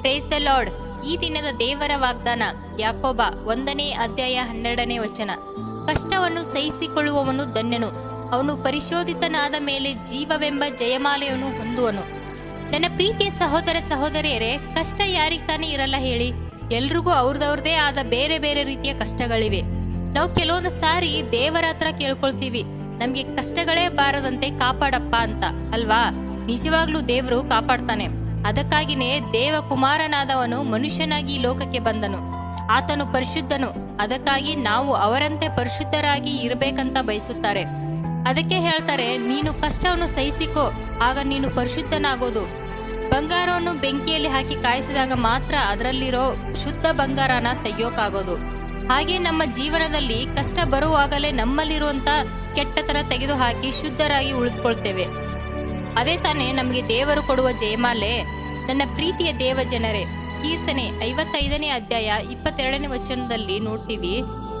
Praise the lord ಈ ದಿನದ ದೇವರ ವಾಗ್ದಾನ, ಯಾಕೋಬ ಒಂದನೇ ಅಧ್ಯಾಯ ಹನ್ನೆರಡನೇ ವಚನ. ಕಷ್ಟವನ್ನು ಸಹಿಸಿಕೊಳ್ಳುವವನು ಧನ್ಯನು. ಅವನು ಪರಿಶೋಧಿತನಾದ ಮೇಲೆ ಜೀವವೆಂಬ ಜಯಮಾಲೆಯನ್ನು ಹೊಂದುವನು. ನನ್ನ ಪ್ರೀತಿಯ ಸಹೋದರ ಸಹೋದರಿಯರೇ, ಕಷ್ಟ ಯಾರಿಗೆ ತಾನೇ ಇರಲ್ಲ ಹೇಳಿ. ಎಲ್ರಿಗೂ ಅವ್ರದವ್ರದೇ ಆದ ಬೇರೆ ಬೇರೆ ರೀತಿಯ ಕಷ್ಟಗಳಿವೆ. ನಾವು ಕೆಲವೊಂದು ಸಾರಿ ದೇವರ ಹತ್ರ ಕೇಳ್ಕೊಳ್ತೀವಿ. ನಮ್ಗೆ ಕಷ್ಟಗಳೇ ಬಾರದಂತೆ ಕಾಪಾಡಪ್ಪ ಅಂತ, ಅಲ್ವಾ? ನಿಜವಾಗ್ಲೂ ದೇವರು ಕಾಪಾಡ್ತಾನೆ. ಅದಕ್ಕಾಗಿನೇ ದೇವಕುಮಾರನಾದವನು ಮನುಷ್ಯನಾಗಿ ಲೋಕಕ್ಕೆ ಬಂದನು. ಆತನು ಪರಿಶುದ್ಧನು. ಅದಕ್ಕಾಗಿ ನಾವು ಅವರಂತೆ ಪರಿಶುದ್ಧರಾಗಿ ಇರಬೇಕಂತ ಬಯಸುತ್ತಾರೆ. ಅದಕ್ಕೆ ಹೇಳ್ತಾರೆ, ನೀನು ಕಷ್ಟವನ್ನು ಸಹಿಸಿಕೋ, ಆಗ ನೀನು ಪರಿಶುದ್ಧನಾಗೋದು. ಬಂಗಾರವನ್ನು ಬೆಂಕಿಯಲ್ಲಿ ಹಾಕಿ ಕಾಯಿಸಿದಾಗ ಮಾತ್ರ ಅದರಲ್ಲಿರೋ ಶುದ್ಧ ಬಂಗಾರನ ತೆಗೆಯೋಕಾಗೋದು. ಹಾಗೆ ನಮ್ಮ ಜೀವನದಲ್ಲಿ ಕಷ್ಟ ಬರುವಾಗಲೇ ನಮ್ಮಲ್ಲಿರುವಂತ ಕೆಟ್ಟತನ ತೆಗೆದುಹಾಕಿ ಶುದ್ಧರಾಗಿ ಉಳಿದುಕೊಳ್ತೇವೆ. ಅದೇ ತಾನೇ ನಮಗೆ ದೇವರು ಕೊಡುವ ಜಯಮಾಲೆ. ನನ್ನ ಪ್ರೀತಿಯ ದೇವ ಜನರೇ, ಕೀರ್ತನೆ ಐವತ್ತೈದನೇ ಅಧ್ಯಾಯ ಇಪ್ಪತ್ತೆರಡನೇ ವಚನದಲ್ಲಿ ನೋಡ್ತೀವಿ.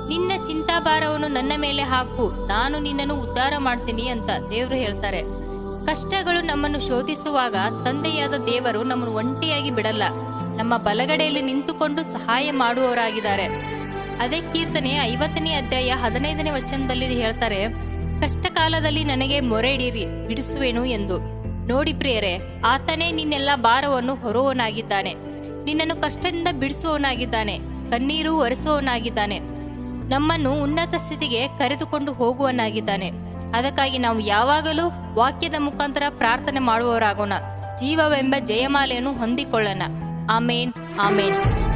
ನಿನ್ನ ಚಿಂತಾಭಾರವನ್ನು ನನ್ನ ಮೇಲೆ ಹಾಕು, ನಾನು ನಿನ್ನನ್ನು ಉದ್ಧಾರ ಮಾಡ್ತೀನಿ ಅಂತ ದೇವರು ಹೇಳ್ತಾರೆ. ಕಷ್ಟಗಳು ನಮ್ಮನ್ನು ಶೋಧಿಸುವಾಗ ತಂದೆಯಾದ ದೇವರು ನಮ್ಮನ್ನು ಒಂಟಿಯಾಗಿ ಬಿಡಲ್ಲ, ನಮ್ಮ ಬಲಗಡೆಯಲ್ಲಿ ನಿಂತುಕೊಂಡು ಸಹಾಯ ಮಾಡುವವರಾಗಿದ್ದಾರೆ. ಅದೇ ಕೀರ್ತನೆ ಐವತ್ತನೇ ಅಧ್ಯಾಯ ಹದಿನೈದನೇ ವಚನದಲ್ಲಿ ಹೇಳ್ತಾರೆ ಕಷ್ಟ ಕಾಲದಲ್ಲಿ ನನಗೆ ಮೊರೆ ಇಡಿರಿ ಬಿಡಿಸುವೆನು ಎಂದು. ನೋಡಿ ಪ್ರಿಯರೇ, ಆತನೇ ನಿನ್ನೆಲ್ಲ ಭಾರವನ್ನು ಹೊರುವವನಾಗಿದ್ದಾನೆ. ನಿನ್ನನ್ನು ಕಷ್ಟದಿಂದ ಬಿಡಿಸುವವನಾಗಿದ್ದಾನೆ, ಕಣ್ಣೀರು ಒರೆಸುವವನಾಗಿದ್ದಾನೆ. ನಮ್ಮನ್ನು ಉನ್ನತ ಸ್ಥಿತಿಗೆ ಕರೆದುಕೊಂಡು ಹೋಗುವನಾಗಿದ್ದಾನೆ ಅದಕ್ಕಾಗಿ ನಾವು ಯಾವಾಗಲೂ ವಾಕ್ಯದ ಮುಖಾಂತರ ಪ್ರಾರ್ಥನೆ ಮಾಡುವವರಾಗೋಣ. ಜೀವವೆಂಬ ಜಯಮಾಲೆಯನ್ನು ಹೊಂದಿಕೊಳ್ಳೋಣ. ಆಮೇನ್ ಆಮೇನ್.